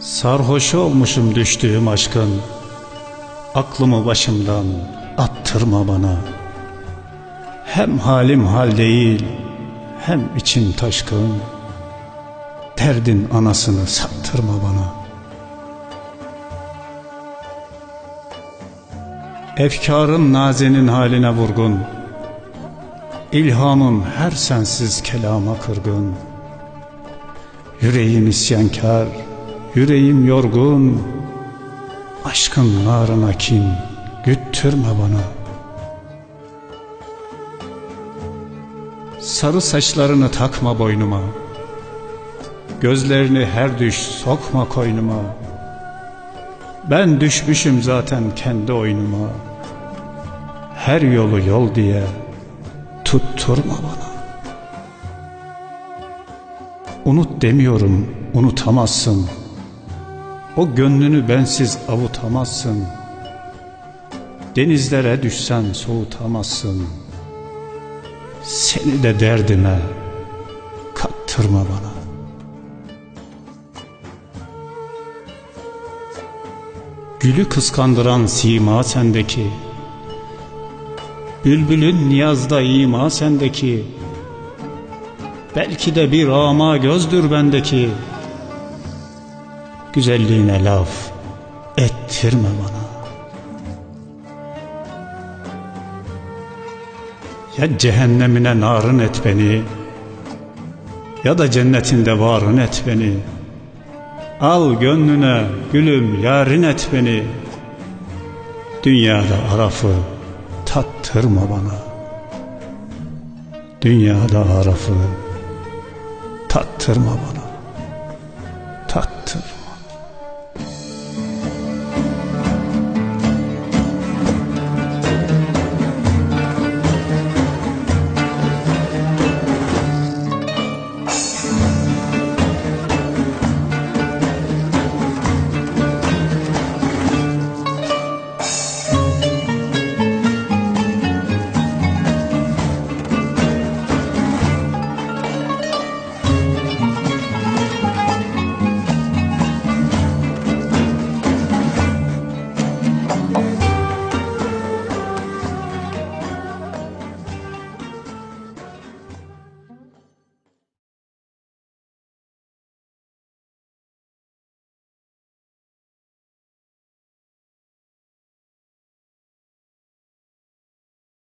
Sarhoş olmuşum düştüğüm aşkın. Aklımı başımdan attırma bana. Hem halim hal değil Hem için taşkın. Derdin anasını sattırma bana. Efkarın nazenin haline vurgun İlhamım her sensiz kelama kırgın. Yüreğim isyankar, yüreğim yorgun. Aşkın narına kin, güttürme bana. Sarı saçlarını takma boynuma. Gözlerini her düş sokma koynuma. Ben düşmüşüm zaten kendi oyunuma. Her yolu yol diye tutturma bana Unut demiyorum, unutamazsın. O gönlünü bensiz avutamazsın. Denizlere düşsen soğutamazsın. Seni de derdime kattırma bana. Gülü kıskandıran sima sendeki. Bülbülün niyazda ima sendeki. Belki de bir ama gözdür bendeki. Güzelliğine laf ettirme bana. Ya cehennemine narın et beni Ya da cennetinde varın et beni. Al gönlüne gülüm yarın et beni. Dünyada arafı tattırma bana. Dünyada arafı tattırma bana. Tattırma